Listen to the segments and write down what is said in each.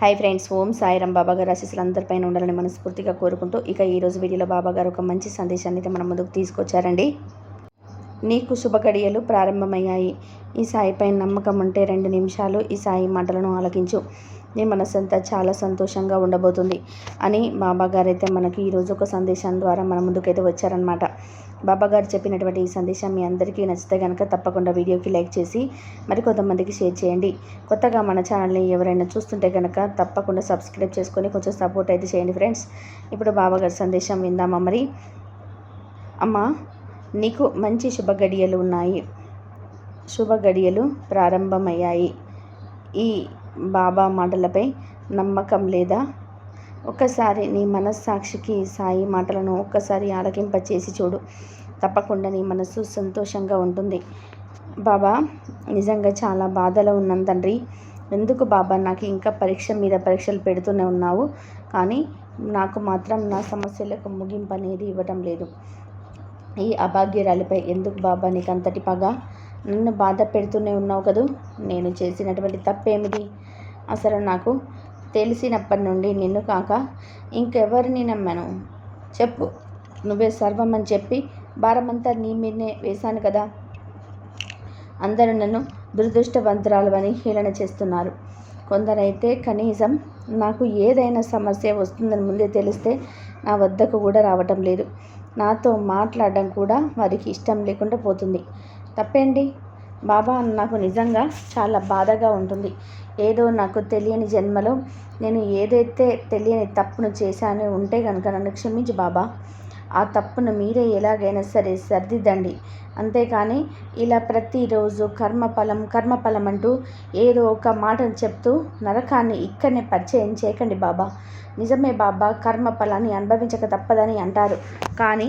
Hi friends Om Sairam Baba గారు ఆశీస్సులు అందరిపైన ఉండాలని మనస్ఫూర్తిగా కోరుకుంటూ ఇక ఈరోజు వీడియోలో బాబా గారు ఒక మంచి సందేశాన్ని అయితే మన ముందుకు తీసుకొచ్చారండి. నీకు శుభగడియలు ప్రారంభమయ్యాయి. ఈ సాయిపై నమ్మకం ఉంటే రెండు నిమిషాలు ఈ సాయి మాటలను ఆలకించు. నీ మనసంతా చాలా సంతోషంగా ఉండబోతుంది అని బాబా గారైతే మనకి ఈరోజు ఒక సందేశం ద్వారా మన ముందుకైతే వచ్చారనమాట బాబా గారు చెప్పినటువంటి ఈ సందేశం మీ అందరికీ నచ్చితే కనుక తప్పకుండా వీడియోకి లైక్ చేసి మరి కొంతమందికి షేర్ చేయండి. కొత్తగా మన ఛానల్ని ఎవరైనా చూస్తుంటే కనుక తప్పకుండా సబ్స్క్రైబ్ చేసుకొని కొంచెం సపోర్ట్ అయితే చేయండి ఫ్రెండ్స్. ఇప్పుడు బాబా గారి సందేశం విందామా మరి? అమ్మ నీకు మంచి శుభ గడియలు ఉన్నాయి. శుభ గడియలు ప్రారంభమయ్యాయి. ఈ బాబా మాటలపై నమ్మకం లేదా ఒక్కసారి నీ మనస్సాక్షికి సాయి మాటలను ఒక్కసారి ఆలకింపచేసి చూడు. తప్పకుండా నీ మనస్సు సంతోషంగా ఉంటుంది. బాబా నిజంగా చాలా బాధలో ఉన్నాను తండ్రి. ఎందుకు బాబా నాకు ఇంకా పరీక్ష మీద పరీక్షలు పెడుతూనే ఉన్నావు? కానీ నాకు మాత్రం నా సమస్యలకు ముగింపు అనేది ఇవ్వటం లేదు. ఈ అభాగ్యరాలిపై ఎందుకు బాబా నీకు అంతటి పగ? నన్ను బాధ పెడుతూనే ఉన్నావు కదూ? నేను చేసినటువంటి తప్పేమిటి? అసలు నాకు తెలిసినప్పటి నుండి నిన్ను కాక ఇంకెవరిని నమ్మాను. చెప్పు. నువ్వే సర్వం అని చెప్పి భారమంతా నీ మీదనే వేశాను కదా. అందరూ నన్ను దురదృష్టవంతురాలు అని హేళన చేస్తున్నారు. కొందరైతే కనీసం నాకు ఏదైనా సమస్య వస్తుందని ముందే తెలిస్తే నా వద్దకు కూడా రావటం లేదు. నాతో మాట్లాడడం కూడా వారికి ఇష్టం లేకుండా పోతుంది. తప్పేంటి? బాబా నాకు నిజంగా చాలా బాధగా ఉంటుంది. ఏదో నాకు తెలియని జన్మలో నేను ఏదైతే తెలియని తప్పును చేశానో ఉంటే కనుక నన్ను క్షమించు బాబా. ఆ తప్పును మీరే ఎలాగైనా సరే సర్దిద్దండి అంతేకాని ఇలా ప్రతిరోజు కర్మఫలం కర్మఫలం అంటూ ఏదో ఒక మాటను చెప్తూ నరకాన్ని ఇక్కడనే పరిచయం చేయకండి బాబా. నిజమే బాబా కర్మఫలాన్ని అనుభవించక తప్పదని అంటారు. కానీ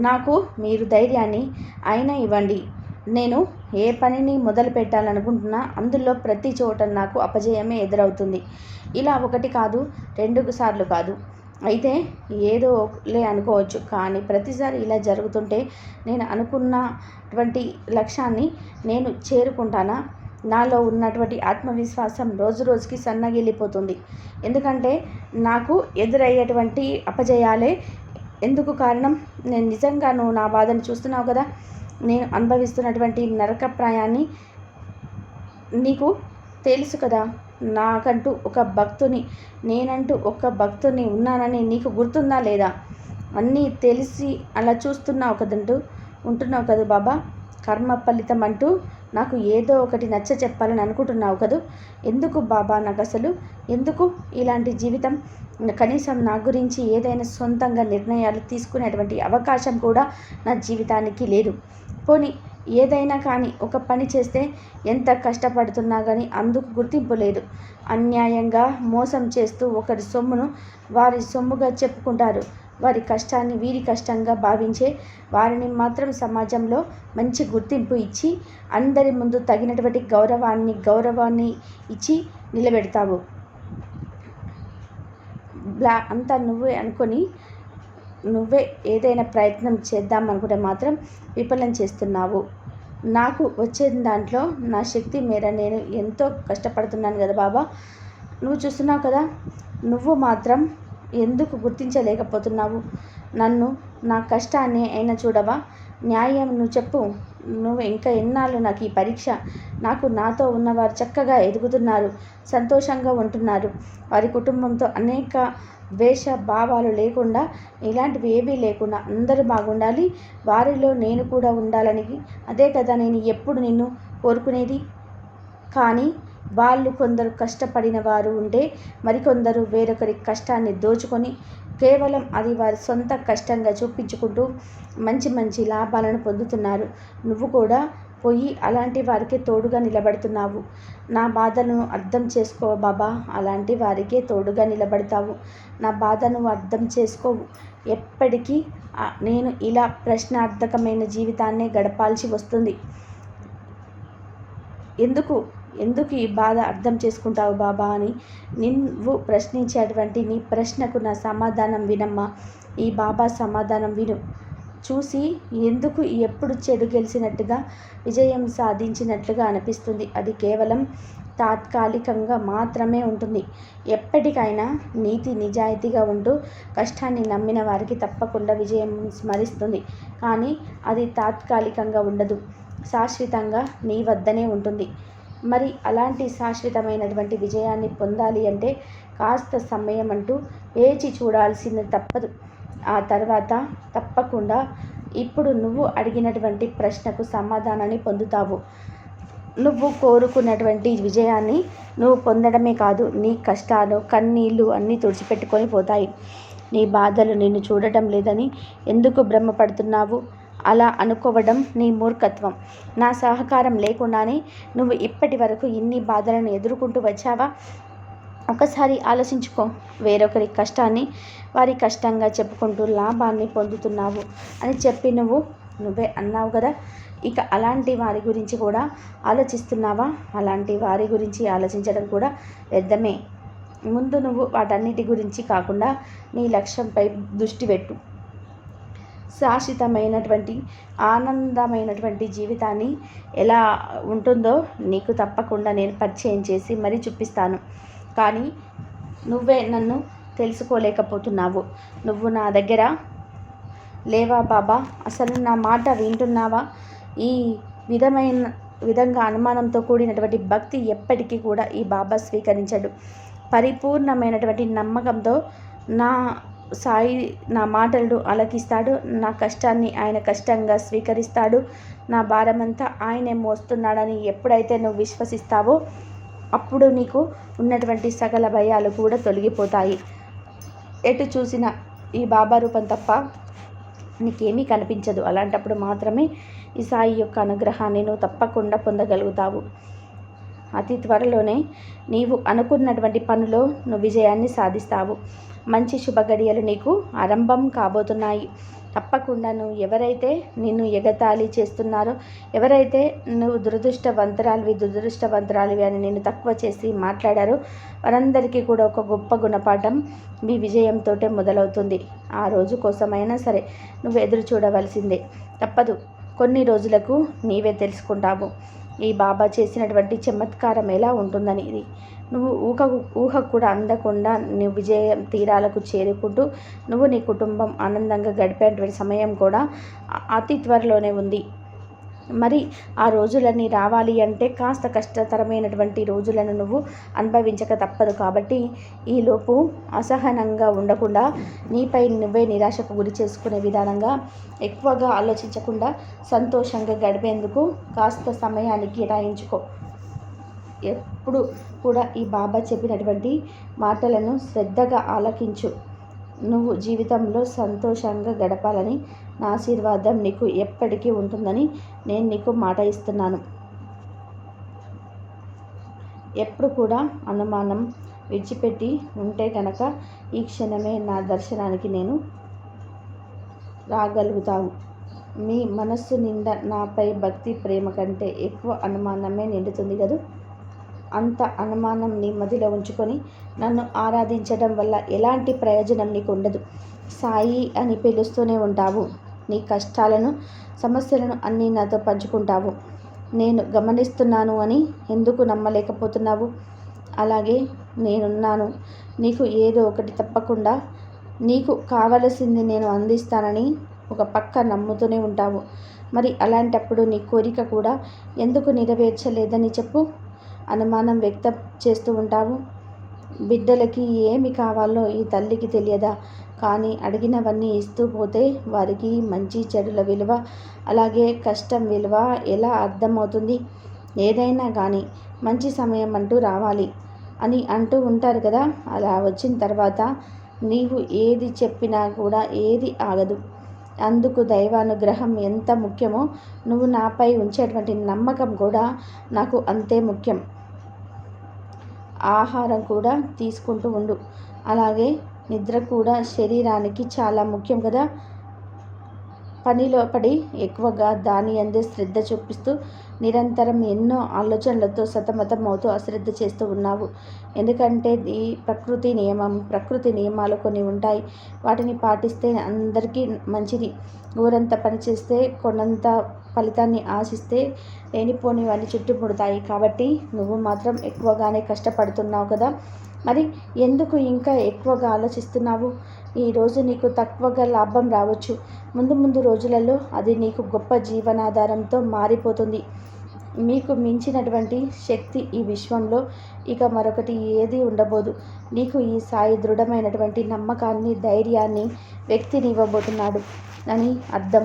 నాకు మీరు ధైర్యాన్ని అయినా ఇవ్వండి. నేను ఏ పనిని మొదలు పెట్టాలనుకుంటున్నా అందులో ప్రతి చోట నాకు అపజయమే ఎదురవుతుంది. ఇలా ఒకటి కాదు రెండు సార్లు కాదు. అయితే ఏదో లే అనుకోవచ్చు కానీ ప్రతిసారి ఇలా జరుగుతుంటే నేను అనుకున్నటువంటి లక్ష్యాన్ని నేను చేరుకుంటానా? నాలో ఉన్నటువంటి ఆత్మవిశ్వాసం రోజు రోజుకి సన్నగిల్లిపోతుంది. ఎందుకంటే నాకు ఎదురయ్యేటువంటి అపజయాలే ఎందుకు కారణం? నేను నిజంగా నువ్వు నా బాధను చూస్తున్నావు కదా? నేను అనుభవిస్తున్నటువంటి నరకప్రాయాన్ని నీకు తెలుసు కదా. నాకంటూ ఒక భక్తుని నేనంటూ ఒక భక్తుని ఉన్నానని నీకు గుర్తుందా లేదా? అన్నీ తెలిసి అలా చూస్తున్నావు కదంటూ ఉంటున్నావు కదా బాబా. కర్మ ఫలితం అంటూ నాకు ఏదో ఒకటి నచ్చ చెప్పాలని అనుకుంటున్నావు కదూ? ఎందుకు బాబా నాకు అసలు? ఎందుకు ఇలాంటి జీవితం? కనీసం నా గురించి ఏదైనా సొంతంగా నిర్ణయాలు తీసుకునేటువంటి అవకాశం కూడా నా జీవితానికి లేదు. పోనీ ఏదైనా కానీ ఒక పని చేస్తే ఎంత కష్టపడుతున్నా కానీ అందుకు గుర్తింపు లేదు. అన్యాయంగా మోసం చేస్తూ ఒకరి సొమ్మును వారి సొమ్ముగా చెప్పుకుంటారు. వారి కష్టాన్ని వీరి కష్టంగా భావించే వారిని మాత్రం సమాజంలో మంచి గుర్తింపు ఇచ్చి అందరి ముందు తగినటువంటి గౌరవాన్ని గౌరవాన్ని ఇచ్చి నిలబెడతావు. బ్లా అంతా నువ్వే అనుకొని నువ్వే ఏదైనా ప్రయత్నం చేద్దాం అనుకుంటే మాత్రం విఫలం చేస్తున్నావు. నాకు వచ్చే దాంట్లో నా శక్తి మేర నేను ఎంతో కష్టపడుతున్నాను కదా బాబా. నువ్వు చూస్తున్నావు కదా నువ్వు మాత్రం ఎందుకు గుర్తించలేకపోతున్నావు? నన్ను నా కష్టాన్ని అయినా చూడవా? న్యాయం నువ్వు చెప్పు. నువ్వు ఇంకా ఎన్నాళ్ళు నాకు ఈ పరీక్ష? నాకు నాతో ఉన్నవారు చక్కగా ఎదుగుతున్నారు సంతోషంగా ఉంటున్నారు. వారి కుటుంబంతో అనేక ద్వేష భావాలు లేకుండా ఇలాంటివి ఏవీ లేకుండా అందరూ బాగుండాలి. వారిలో నేను కూడా ఉండాలని. అదే కదా నేను ఎప్పుడు నిన్ను కోరుకునేది? కానీ వాళ్ళు కొందరు కష్టపడిన వారు ఉంటే మరికొందరు వేరొకరి కష్టాన్ని దోచుకొని కేవలం అది వారి సొంత కష్టంగా చూపించుకుంటూ మంచి మంచి లాభాలను పొందుతున్నారు. నువ్వు కూడా పోయి అలాంటి వారికి తోడుగా నిలబడుతున్నావు. నా బాధను అర్థం చేసుకో బాబా అలాంటి వారికే తోడుగా నిలబడతావు. నా బాధను అర్థం చేసుకోవు. ఎప్పటికీ నేను ఇలా ప్రశ్నార్థకమైన జీవితాన్నే గడపాల్సి వస్తుంది. ఎందుకు ఎందుకు ఈ బాధ అర్థం చేసుకుంటావు బాబా అని నువ్వు ప్రశ్నించేటువంటి నీ ప్రశ్నకు నా సమాధానం వినమ్మా. ఈ బాబా సమాధానం విను. చూసి ఎందుకు ఎప్పుడు చెడు గెలిచినట్టుగా విజయం సాధించినట్లుగా అనిపిస్తుంది. అది కేవలం తాత్కాలికంగా మాత్రమే ఉంటుంది. ఎప్పటికైనా నీతి నిజాయితీగా ఉంటూ కష్టాన్ని నమ్మిన వారికి తప్పకుండా విజయం స్మరిస్తుంది. కానీ అది తాత్కాలికంగా ఉండదు. శాశ్వతంగా నీ వద్దనే ఉంటుంది. మరి అలాంటి శాశ్వతమైనటువంటి విజయాన్ని పొందాలి అంటే కాస్త సమయం అంటూ వేచి చూడాల్సింది తప్పదు. ఆ తర్వాత తప్పకుండా ఇప్పుడు నువ్వు అడిగినటువంటి ప్రశ్నకు సమాధానాన్ని పొందుతావు. నువ్వు కోరుకున్నటువంటి విజయాన్ని నువ్వు పొందడమే కాదు నీ కష్టాలు కన్నీళ్ళు అన్నీ తుడిచిపెట్టుకొని పోతాయి. నీ బాధలు నిన్ను చూడటం లేదని ఎందుకు భ్రమపడుతున్నావు? అలా అనుకోవడం నీ మూర్ఖత్వం. నా సహకారం లేకుండానే నువ్వు ఇప్పటి వరకు ఇన్ని బాధలను ఎదుర్కొంటూ వచ్చావా? ఒకసారి ఆలోచించుకో. వేరొకరి కష్టాన్ని వారి కష్టంగా చెప్పుకుంటూ లాభాన్ని పొందుతున్నావు అని చెప్పి నువ్వు నువ్వే అన్నావు కదా. ఇక అలాంటి వారి గురించి కూడా ఆలోచిస్తున్నావా? అలాంటి వారి గురించి ఆలోచించడం కూడా వ్యర్థమే. ముందు నువ్వు వాటన్నిటి గురించి కాకుండా నీ లక్ష్యంపై దృష్టి పెట్టు. శాశ్వతమైనటువంటి ఆనందమైనటువంటి జీవితాన్ని ఎలా ఉంటుందో నీకు తప్పకుండా నేను పరిచయం చేసి మరీ చూపిస్తాను. కానీ నువ్వే నన్ను తెలుసుకోలేకపోతున్నావు. నువ్వు నా దగ్గర లేవా బాబా? అసలు నా మాట వింటున్నావా? ఈ విధమైన విధంగా అనుమానంతో కూడినటువంటి భక్తి ఎప్పటికీ కూడా ఈ బాబా స్వీకరించడు. పరిపూర్ణమైనటువంటి నమ్మకంతో నా సాయి నా మాటలను అలకిస్తాడు నా కష్టాన్ని ఆయన కష్టంగా స్వీకరిస్తాడు. నా భారమంతా ఆయనే మోస్తున్నాడని ఎప్పుడైతే నువ్వు విశ్వసిస్తావో అప్పుడు నీకు ఉన్నటువంటి సకల భయాలు కూడా తొలగిపోతాయి. ఎటు చూసిన ఈ బాబా రూపం తప్ప నీకేమీ కనిపించదు. అలాంటప్పుడు మాత్రమే ఈ సాయి యొక్క అనుగ్రహాన్ని నువ్వు తప్పకుండా పొందగలుగుతావు. అతి త్వరలోనే నీవు అనుకున్నటువంటి పనిలో నువ్వు విజయాన్ని సాధిస్తావు. మంచి శుభగడియలు నీకు ఆరంభం కాబోతున్నాయి. తప్పకుండా నువ్వు ఎవరైతే నిన్ను ఎగతాళి చేస్తున్నారో ఎవరైతే నువ్వు దురదృష్టవంతరాలివి దురదృష్టవంతరాలివి అని నిన్ను తక్కువ చేసి మాట్లాడారో వారందరికీ కూడా ఒక గొప్ప గుణపాఠం మీ విజయంతో మొదలవుతుంది. ఆ రోజు కోసమైనా సరే నువ్వు ఎదురు చూడవలసిందే. తప్పదు. కొన్ని రోజులకు నీవే తెలుసుకుంటావు. ఈ బాబా చేసినటువంటి చమత్కారం ఎలా ఉంటుందని ఇది నువ్వు ఊహ ఊహ కూడా అందకుండా నీ విజయం తీరాలకు చేరుకుంటూ నువ్వు నీ కుటుంబం ఆనందంగా గడిపేటువంటి సమయం కూడా అతి త్వరలోనే ఉంది. మరి ఆ రోజులన్నీ రావాలి అంటే కాస్త కష్టతరమైనటువంటి రోజులను నువ్వు అనుభవించక తప్పదు కాబట్టి ఈలోపు అసహనంగా ఉండకుండా నీపై నువ్వే నిరాశకు గురి చేసుకునే విధానంగా ఎక్కువగా ఆలోచించకుండా సంతోషంగా గడిపేందుకు కాస్త సమయాన్ని కేటాయించుకో. ఎప్పుడు కూడా ఈ బాబా చెప్పినటువంటి మాటలను శ్రద్ధగా ఆలకించు. నువ్వు జీవితంలో సంతోషంగా గడపాలని నా ఆశీర్వాదం నీకు ఎప్పటికీ ఉంటుందని నేను నీకు మాట ఇస్తున్నాను. ఎప్పుడు కూడా అనుమానం విడిచిపెట్టి ఉంటే కనుక ఈ క్షణమే నా దర్శనానికి నేను రాగలుగుతావు. మీ మనస్సు నిండా నాపై భక్తి ప్రేమ కంటే ఎక్కువ అనుమానమే నిండుతుంది కదా? అంత అనుమానంని మదిలో ఉంచుకొని నన్ను ఆరాధించడం వల్ల ఎలాంటి ప్రయోజనం నీకు ఉండదు సాయి అని పిలుస్తూనే ఉంటావు. నీ కష్టాలను సమస్యలను అన్నీ నాతో పంచుకుంటావు. నేను గమనిస్తున్నాను అని ఎందుకు నమ్మలేకపోతున్నావు? అలాగే నేనున్నాను. నీకు ఏదో ఒకటి తప్పకుండా నీకు కావలసింది నేను అందిస్తానని ఒక పక్క నమ్ముతూనే ఉంటావు. మరి అలాంటప్పుడు నీ కోరిక కూడా ఎందుకు నెరవేర్చలేదని చెప్పు. అనుమానం వ్యక్తం చేస్తూ ఉంటావు. బిడ్డలకి ఏమి కావాలో ఈ తల్లికి తెలియదా? కానీ అడిగినవన్నీ ఇస్తూ పోతే వారికి మంచి చెడుల విలువ అలాగే కష్టం విలువ ఎలా అర్థమవుతుంది? ఏదైనా కానీ మంచి సమయం అంటూ రావాలి అని అంటూ ఉంటారు కదా? అలా వచ్చిన తర్వాత నీవు ఏది చెప్పినా కూడా ఏది ఆగదు. అందుకు దైవానుగ్రహం ఎంత ముఖ్యమో నువ్వు నాపై ఉంచేటువంటి నమ్మకం కూడా నాకు అంతే ముఖ్యం. ఆహారం కూడా తీసుకుంటూ ఉండు. అలాగే నిద్ర కూడా శరీరానికి చాలా ముఖ్యం కదా. పనిలో పడి ఎక్కువగా దాని అందే శ్రద్ధ చూపిస్తూ నిరంతరం ఎన్నో ఆలోచనలతో సతమతం అవుతూ అశ్రద్ధ చేస్తూ ఉన్నావు. ఎందుకంటే ఈ ప్రకృతి నియమం ప్రకృతి నియమాలు కొన్ని ఉంటాయి. వాటిని పాటిస్తే అందరికీ మంచిది. ఊరంతా పనిచేస్తే కొన్నంత ఫలితాన్ని ఆశిస్తే లేనిపోనివన్నీ చుట్టుముడతాయి. కాబట్టి నువ్వు మాత్రం ఎక్కువగానే కష్టపడుతున్నావు కదా? మరి ఎందుకు ఇంకా ఎక్కువగా ఆలోచిస్తున్నావు? ఈరోజు నీకు తక్కువగా లాభం రావచ్చు. ముందు ముందు రోజులలో అది నీకు గొప్ప జీవనాధారంతో మారిపోతుంది. మీకు మించినటువంటి శక్తి ఈ విశ్వంలో ఇక మరొకటి ఏది ఉండబోదు. నీకు ఈ సాయి దృఢమైనటువంటి నమ్మకాన్ని ధైర్యాన్ని వ్యక్తిని ఇవ్వబోతున్నాడు అని అర్థం.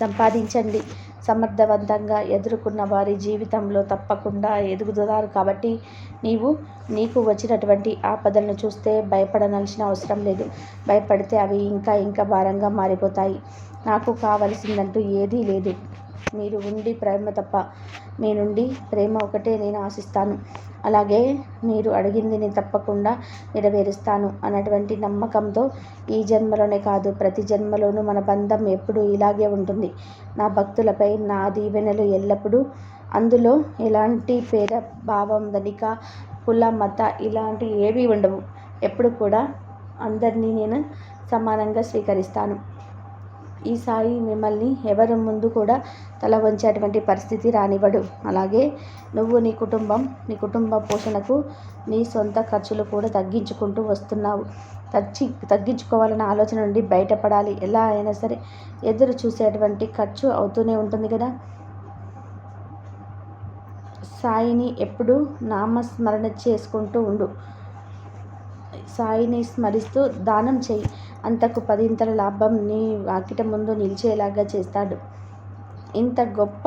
సంపాదించండి. సమర్థవంతంగా ఎదుర్కొన్న వారి జీవితంలో తప్పకుండా ఎదుగుతున్నారు కాబట్టి నీవు నీకు వచ్చినటువంటి ఆపదలను చూస్తే భయపడనలసిన అవసరం లేదు. భయపడితే అవి ఇంకా ఇంకా భారంగా మారిపోతాయి. నాకు కావలసిందంటూ ఏదీ లేదు. మీరు ఉండి ప్రేమ తప్ప మీ నుండి ప్రేమ ఒకటే నేను ఆశిస్తాను. అలాగే మీరు అడిగింది నేను తప్పకుండా నెరవేరుస్తాను అన్నటువంటి నమ్మకంతో ఈ జన్మలోనే కాదు ప్రతి జన్మలోనూ మన బంధం ఎప్పుడూ ఇలాగే ఉంటుంది. నా భక్తులపై నా దీవెనలు ఎల్లప్పుడూ. అందులో ఎలాంటి పేద భావం ధనిక కుల మత ఇలాంటి ఏవి ఉండవు. ఎప్పుడు కూడా అందరినీ నేను సమానంగా స్వీకరిస్తాను. ఈ సాయి మిమ్మల్ని ఎవరి ముందు కూడా తల వంచేటువంటి పరిస్థితి రానివ్వడు. అలాగే నువ్వు నీ కుటుంబం నీ కుటుంబ పోషణకు నీ సొంత ఖర్చులు కూడా తగ్గించుకుంటూ వస్తున్నావు. తగ్గి తగ్గించుకోవాలన్న ఆలోచన నుండి బయటపడాలి. ఎలా అయినా సరే ఎదురు చూసేటువంటి ఖర్చు అవుతూనే ఉంటుంది కదా? సాయిని ఎప్పుడూ నామస్మరణ చేసుకుంటూ ఉండు. సాయిని స్మరిస్తూ దానం చేయి. అంతకు పదింతల లాభం నీ వాకిట ముందు నిలిచేలాగా చేస్తాడు. ఇంత గొప్ప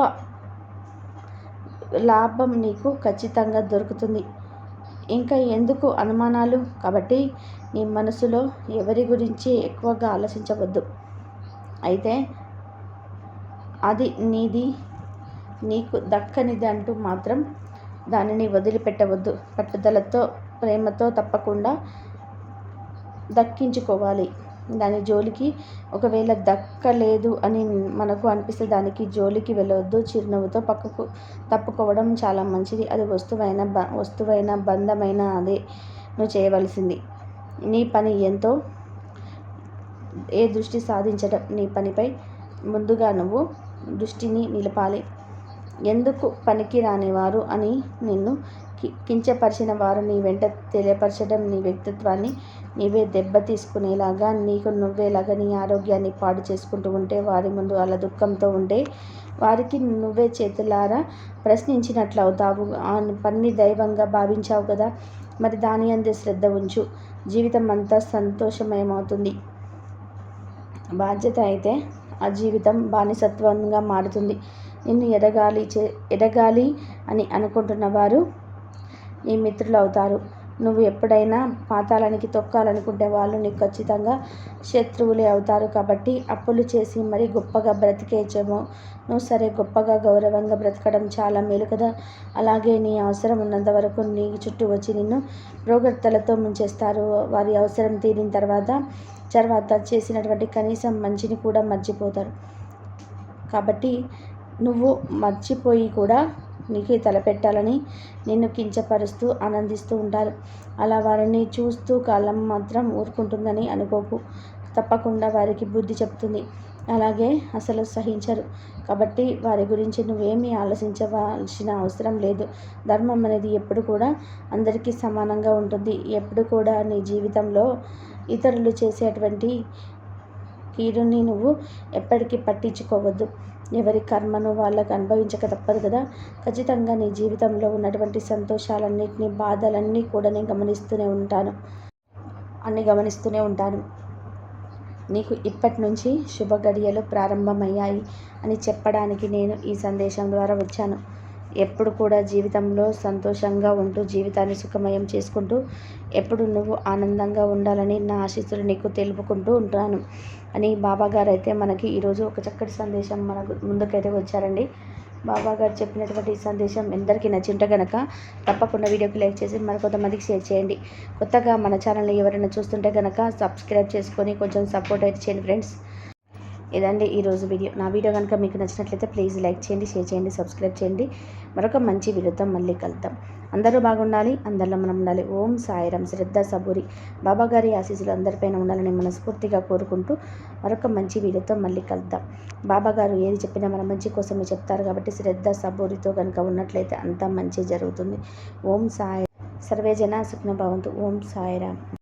లాభం నీకు ఖచ్చితంగా దొరుకుతుంది. ఇంకా ఎందుకు అనుమానాలు? కాబట్టి నీ మనసులో ఎవరి గురించి ఎక్కువగా ఆలోచించవద్దు. అయితే అది నీది. నీకు దక్కనిది అంటూ మాత్రం దానిని వదిలిపెట్టవద్దు. పట్టుదలతో ప్రేమతో తప్పకుండా దక్కించుకోవాలి. దాని జోలికి ఒకవేళ దక్కలేదు అని మనకు అనిపిస్తే దానికి జోలికి వెళ్ళవద్దు చిరునవ్వుతో పక్కకు తప్పుకోవడం చాలా మంచిది. అది వస్తువైన బ వస్తువైన బంధమైన అదే. నువ్వు చేయవలసింది. నీ పని ఎంతో ఏ దృష్టి సాధించడం నీ పనిపై ముందుగా నువ్వు దృష్టిని నిలపాలి. ఎందుకు పనికి రానివారు అని నిన్ను కించపరిచిన వారు నీ వెంట తెలియపరచడం నీ వ్యక్తిత్వాన్ని నీవే దెబ్బ తీసుకునేలాగా నీకు నువ్వేలాగా నీ ఆరోగ్యాన్ని పాడు చేసుకుంటూ ఉంటే వారి ముందు అలా దుఃఖంతో ఉంటే వారికి నువ్వే చేతులారా ప్రశ్నించినట్లు అవుతావు ఆ పని దైవంగా భావించావు కదా మరి దాని అందే శ్రద్ధ ఉంచు. జీవితం అంతా సంతోషమయమవుతుంది. బాధ్యత అయితే ఆ జీవితం బానిసత్వంగా మారుతుంది. నిన్ను ఎదగాలి చే ఎదగాలి అని అనుకుంటున్న వారు నీ మిత్రులు అవుతారు నువ్వు ఎప్పుడైనా పాతాళానికి తొక్కాలనుకుంటే వాళ్ళు నీకు ఖచ్చితంగా శత్రువులే అవుతారు కాబట్టి అప్పులు చేసి మరీ గొప్పగా బ్రతికేచేమో నువ్వు సరే గొప్పగా గౌరవంగా బ్రతకడం చాలా మేలు కదా. అలాగే నీ అవసరం ఉన్నంత వరకు నీ చుట్టూ వచ్చి నిన్ను రోగర్తలతో ముంచేస్తారు. వారి అవసరం తీరిన తర్వాత తర్వాత చేసినటువంటి కనీసం మంచిని కూడా మర్చిపోతారు. కాబట్టి నువ్వు మర్చిపోయి కూడా నీకు తలపెట్టాలని నిన్ను కించపరుస్తూ ఆనందిస్తూ ఉంటారు అలా వారిని చూస్తూ కాలం మాత్రం ఊరుకుంటుందని అనుకోకు. తప్పకుండా వారికి బుద్ధి చెప్తుంది. అలాగే అసలు సహించరు. కాబట్టి వారి గురించి నువ్వేమీ ఆలోచించవలసిన అవసరం లేదు. ధర్మం అనేది ఎప్పుడు కూడా అందరికీ సమానంగా ఉంటుంది. ఎప్పుడు కూడా నీ జీవితంలో ఇతరులు చేసేటువంటి కీడుని నువ్వు ఎప్పటికీ పట్టించుకోవద్దు. ఎవరి కర్మను వాళ్ళకు అనుభవించక తప్పదు కదా. ఖచ్చితంగా నీ జీవితంలో ఉన్నటువంటి సంతోషాలన్నింటినీ బాధలన్నీ కూడా నేను గమనిస్తూనే ఉంటాను. అన్నీ గమనిస్తూనే ఉంటాను. నీకు ఇప్పటి నుంచి శుభ గడియలు ప్రారంభమయ్యాయి అని చెప్పడానికి నేను ఈ సందేశం ద్వారా వచ్చాను. ఎప్పుడు కూడా జీవితంలో సంతోషంగా ఉంటూ జీవితాన్ని సుఖమయం చేసుకుంటూ ఎప్పుడు నువ్వు ఆనందంగా ఉండాలని నా ఆశీస్సులు నీకు తెలుపుకుంటూ ఉంటాను అని బాబాగారు అయితే మనకి ఈరోజు ఒక చక్కటి సందేశం మనకు ముందుకైతే వచ్చారండి. బాబాగారు చెప్పినటువంటి సందేశం ఎందరికీ నచ్చింటే కనుక తప్పకుండా వీడియోకి లైక్ చేసి మరికొంతమందికి షేర్ చేయండి. కొత్తగా మన ఛానల్ని ఎవరైనా చూస్తుంటే కనుక సబ్స్క్రైబ్ చేసుకొని కొంచెం సపోర్ట్ అయితే చేయండి ఫ్రెండ్స్. ఇదండి ఈరోజు వీడియో? నా వీడియో కనుక మీకు నచ్చినట్లయితే ప్లీజ్ లైక్ చేయండి షేర్ చేయండి సబ్స్క్రైబ్ చేయండి. మరొక మంచి వీడియోతో మళ్ళీ కలుద్దాం. అందరూ బాగుండాలి అందరిలో మనం ఉండాలి. ఓం సాయిరం శ్రద్ధ సబూరి. బాబా గారి ఆశీస్సులు అందరిపైన ఉండాలని మనస్ఫూర్తిగా కోరుకుంటూ మరొక మంచి వీడియోతో మళ్ళీ కలుద్దాం. బాబా గారు ఏది చెప్పినా మన మంచి కోసమే చెప్తారు కాబట్టి శ్రద్ధ సబూరితో కనుక ఉన్నట్లయితే అంతా మంచి జరుగుతుంది. ఓం సాయి సర్వే జన సుఖ్న భవంతు. ఓం సాయిరామ్.